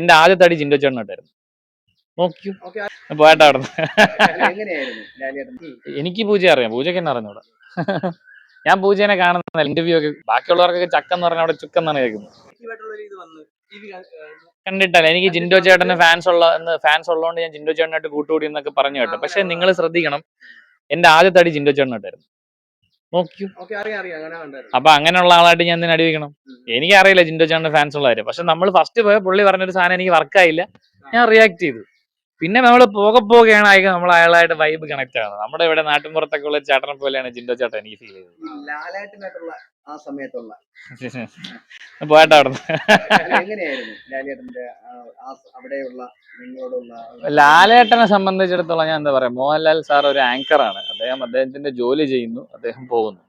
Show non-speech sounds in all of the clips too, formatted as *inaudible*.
എന്റെ ആദ്യത്തെ അടി ജിൻഡോ ചേട്ടനായിട്ടായിരുന്നു നോക്കിയോ പോയിട്ട് അവിടെ എനിക്ക് പൂജ അറിയാം. പൂജയ്ക്ക് എന്നെ അറിഞ്ഞൂടെ. ഞാൻ പൂജേനെ കാണുന്ന ഇന്റർവ്യൂ ഒക്കെ ബാക്കിയുള്ളവർക്കൊക്കെ ചക്കെന്ന് പറഞ്ഞാൽ അവിടെ കേൾക്കുന്നത്. വന്ന് ടി വി കണ്ടിട്ടല്ല എനിക്ക് ജിൻഡോ ചേട്ടന് ഫാൻസ് ഉള്ള ഫാൻസ് ഉള്ളതുകൊണ്ട് ഞാൻ ജിൻഡോ ചേട്ടനായിട്ട് കൂട്ടുകൂടി എന്നൊക്കെ പറഞ്ഞു കേട്ടോ. പക്ഷെ നിങ്ങൾ ശ്രദ്ധിക്കണം എന്റെ ആദ്യത്തെ അടി ജിൻഡോ ചേട്ടനായിട്ടായിരുന്നു. നോക്കിയോ അപ്പൊ അങ്ങനെയുള്ള ആളായിട്ട് ഞാൻ അടി അടിവെക്കണം? എനിക്ക് എനിക്കറിയില്ല ജിൻഡോ ചേട്ടന്റെ ഫാൻസ് ഉള്ള കാര്യം. പക്ഷെ നമ്മൾ ഫസ്റ്റ് പോയ പുള്ളി പറഞ്ഞൊരു സാധനം എനിക്ക് വർക്കായില്ല ഞാൻ റിയാക്ട് ചെയ്തു. പിന്നെ നമ്മൾ പോകെ പോകെയാണ് ആയി നമ്മൾ അയാളായിട്ട് വൈബ് കണക്ട് ആവുന്നത്. നമ്മുടെ ഇവിടെ നാട്ടിൻപുറത്തൊക്കെ ഉള്ള ചേട്ടനെ പോലെയാണ് ജിൻഡോ ചേട്ടൻ എനിക്ക് ഫീൽ ചെയ്തത്. ആ സമയത്തുള്ള. *laughs* പോയിട്ട് അവിടെ ലാലേട്ടനെ സംബന്ധിച്ചിടത്തോളം ഞാൻ എന്താ പറയാ മോഹൻലാൽ സാർ ഒരു ആങ്കറാണ് അദ്ദേഹം അദ്ദേഹത്തിന്റെ ജോലി ചെയ്യുന്നു അദ്ദേഹം പോകുന്നു.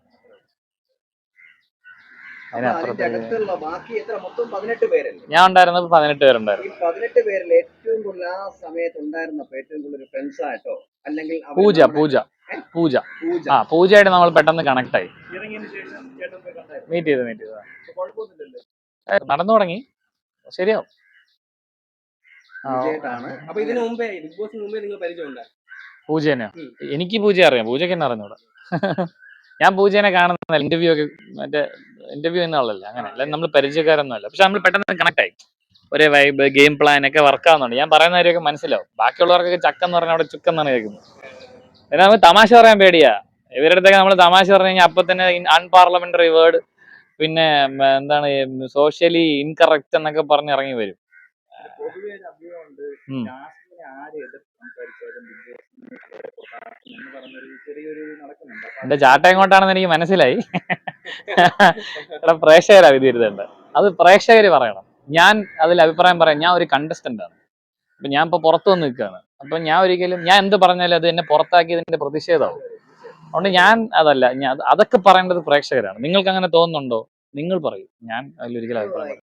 ഞാൻ ഉണ്ടായിരുന്നത് പതിനെട്ട് പേരുണ്ടായിരുന്നു. പതിനെട്ട് പേരിൽ ഏറ്റവും കൂടുതൽ ആ സമയത്ത് ഉണ്ടായിരുന്നപ്പോ ഏറ്റവും കൂടുതൽ ഫ്രണ്ട്സ് ആയിട്ടോ അല്ലെങ്കിൽ പൂജ പൂജ പൂജ. പൂജ. ആ പൂജയായിട്ട് നമ്മൾ പെട്ടെന്ന് കണക്ട് ആയി. മീറ്റ് ചെയ്ത്. മീറ്റ് ചെയ്ത് നടന്നു തുടങ്ങി. ശരിയാവും. അപ്പൊ ഇതിനു മുമ്പേ ബിഗ് ബോസിന് മുമ്പേ നിങ്ങൾ പരിചയം ഉണ്ടായിരുന്നു പൂജ തന്നെയാ എനിക്ക് പൂജ അറിയാം. പൂജയ്ക്ക് എന്നെ അറിഞ്ഞൂടെ. ഞാൻ പൂജേനെ കാണുന്നില്ല ഇന്റർവ്യൂ ഒക്കെ മറ്റേ ഇന്റർവ്യൂ എന്ന ആളല്ല? അങ്ങനെ. അല്ല നമ്മൾ പരിചയക്കാരൊന്നും അല്ല. പക്ഷെ നമ്മൾ പെട്ടെന്ന് കണക്ട് ആയി. ഒരേ വൈബ് ഗെയിം പ്ലാൻ ഒക്കെ വർക്ക് ആവുന്നുണ്ട്. ഞാൻ പറയുന്ന കാര്യമൊക്കെ മനസ്സിലാവും. ബാക്കിയുള്ളവർക്കൊക്കെ ചക്ക എന്ന് പറഞ്ഞാൽ അവിടെ ചുക്കെന്നാണ് കേൾക്കുന്നത്. പിന്നെ നമ്മൾ തമാശ പറയാൻ പേടിയാ. ഇവരുടെ അടുത്തൊക്കെ നമ്മൾ തമാശ പറഞ്ഞു കഴിഞ്ഞാൽ അപ്പൊ തന്നെ അൺപാർലമെന്ററി വേർഡ് പിന്നെ എന്താണ് സോഷ്യലി ഇൻകറക്റ്റ് എന്നൊക്കെ പറഞ്ഞ് ഇറങ്ങി വരും. എന്റെ ചാട്ട എങ്ങോട്ടാണെന്ന് എനിക്ക് മനസ്സിലായി. ഇവിടെ പ്രേക്ഷകരാ വിധി എഴുതേണ്ടത് അത് പ്രേക്ഷകർ പറയണം. ഞാൻ അതിൽ അഭിപ്രായം പറയാം ഞാൻ ഒരു കണ്ടസ്റ്റന്റ് ആണ്. അപ്പൊ ഞാൻ ഇപ്പൊ പുറത്തു വന്ന് നിൽക്കുകയാണ് അപ്പൊ ഞാൻ ഒരിക്കലും ഞാൻ എന്ത് പറഞ്ഞാലും അത് എന്നെ പുറത്താക്കിയതിന്റെ പ്രതിഷേധമാവും. അതുകൊണ്ട് ഞാൻ അതല്ല ഞാൻ അതൊക്കെ പറയേണ്ടത് പ്രേക്ഷകരാണ്. നിങ്ങൾക്ക് അങ്ങനെ തോന്നുന്നുണ്ടോ? നിങ്ങൾ പറയൂ. ഞാൻ അതിലൊരിക്കലും അഭിപ്രായം.